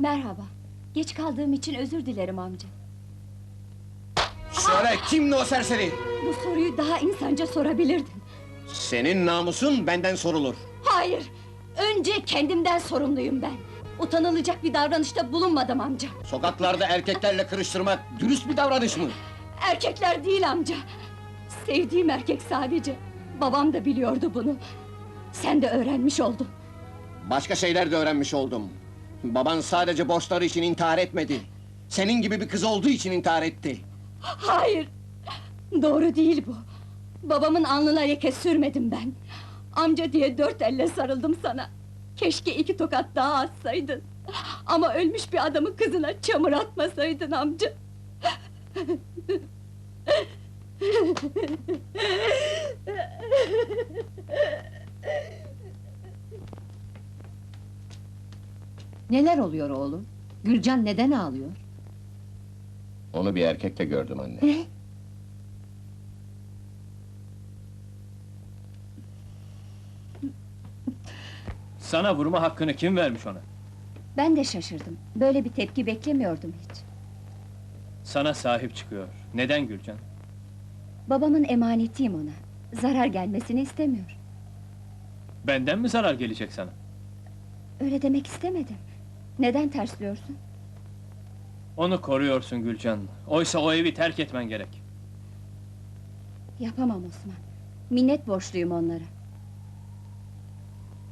Merhaba. Geç kaldığım için özür dilerim amca. Söyle kimdi o serseri? Bu soruyu daha insanca sorabilirdin. Senin namusun benden sorulur. Hayır! Önce kendimden sorumluyum ben. Utanılacak bir davranışta bulunmadım amca. Sokaklarda erkeklerle kırıştırmak dürüst bir davranış mı? Erkekler değil amca. Sevdiğim erkek sadece. Babam da biliyordu bunu. Sen de öğrenmiş oldun. Başka şeyler de öğrenmiş oldum. Baban sadece borçları için intihar etmedi. Senin gibi bir kız olduğu için intihar etti. Hayır! Doğru değil bu. Babamın alnına leke sürmedim ben. Amca diye dört elle sarıldım sana. Keşke iki tokat daha atsaydın. Ama ölmüş bir adamın kızına çamur atmasaydın amca. Neler oluyor oğlum? Gülcan neden ağlıyor? Onu bir erkekle gördüm anne. Sana vurma hakkını kim vermiş ona? Ben de şaşırdım. Böyle bir tepki beklemiyordum hiç. Sana sahip çıkıyor. Neden Gülcan? Babamın emanetiyim ona. Zarar gelmesini istemiyor. Benden mi zarar gelecek sana? Öyle demek istemedim. Neden tersliyorsun? Onu koruyorsun Gülcan. Oysa o evi terk etmen gerek. Yapamam Osman. Minnet borçluyum onlara.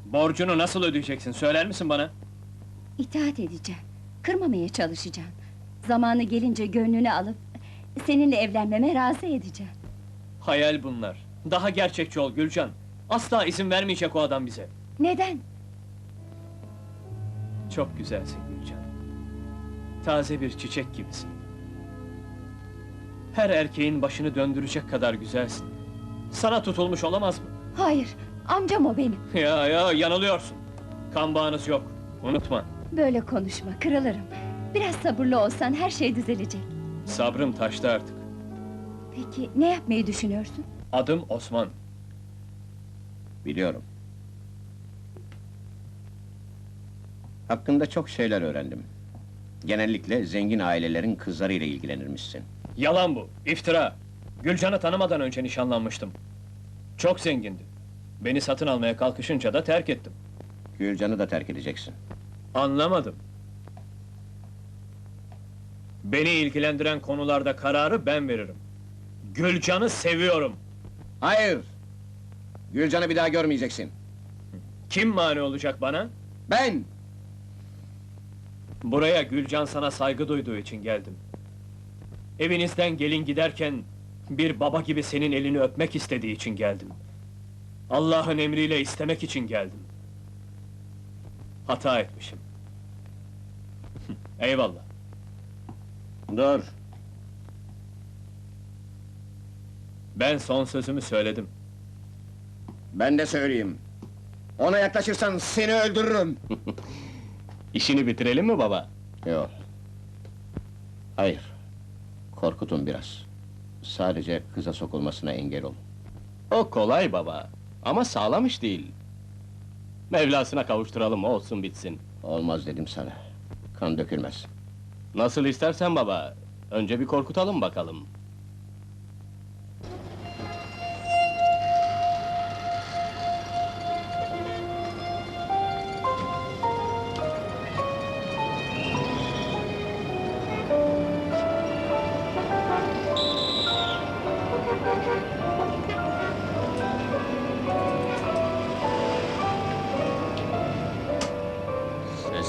Borcunu nasıl ödeyeceksin söyler misin bana? İtaat edeceğim. Kırmamaya çalışacağım. Zamanı gelince gönlünü alıp seninle evlenmeme razı edeceğim. Hayal bunlar. Daha gerçekçi ol Gülcan. Asla izin vermeyecek o adam bize. Neden? Çok güzelsin Gülcan. Taze bir çiçek gibisin. Her erkeğin başını döndürecek kadar güzelsin. Sana tutulmuş olamaz mı? Hayır, amcam o benim. Ya ya yanılıyorsun. Kan bağınız yok. Unutma. Böyle konuşma, kırılırım. Biraz sabırlı olsan her şey düzelecek. Sabrım taştı artık. Peki ne yapmayı düşünüyorsun? Adım Osman. Biliyorum. Hakkında çok şeyler öğrendim. Genellikle zengin ailelerin kızlarıyla ilgilenirmişsin. Yalan bu, iftira. Gülcan'ı tanımadan önce nişanlanmıştım. Çok zengindi. Beni satın almaya kalkışınca da terk ettim. Gülcan'ı da terk edeceksin. Anlamadım. Beni ilgilendiren konularda kararı ben veririm. Gülcan'ı seviyorum. Hayır! Gülcan'ı bir daha görmeyeceksin. Kim mani olacak bana? Ben! Buraya Gülcan sana saygı duyduğu için geldim. Evinizden gelin giderken bir baba gibi senin elini öpmek istediği için geldim. Allah'ın emriyle istemek için geldim. Hata etmişim. Eyvallah. Dur! Ben son sözümü söyledim. Ben de söyleyeyim. Ona yaklaşırsan seni öldürürüm. İşini bitirelim mi baba? Yok. Hayır. Korkutun biraz. Sadece kıza sokulmasına engel ol. O kolay baba. Ama sağlam iş değil. Mevlasına kavuşturalım olsun bitsin. Olmaz dedim sana. Kan dökülmez. Nasıl istersen baba. Önce bir korkutalım bakalım.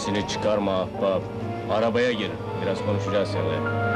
Sesini çıkarma ahbap. Arabaya gir. Biraz konuşacağız seninle.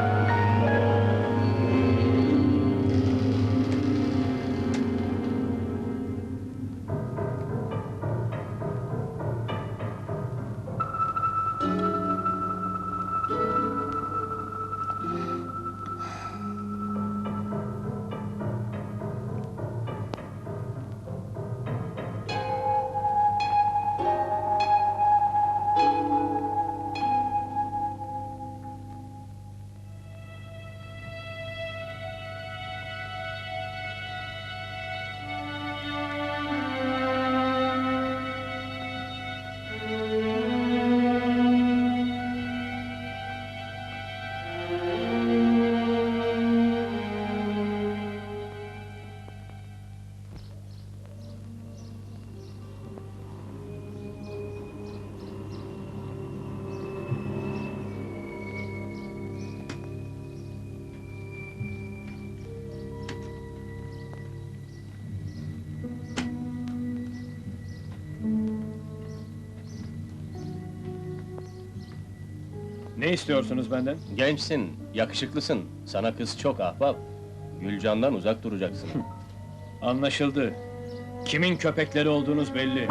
Ne istiyorsunuz benden? Gençsin, yakışıklısın. Sana kız çok ahbap. Gülcan'dan uzak duracaksın. Anlaşıldı. Kimin köpekleri olduğunuz belli.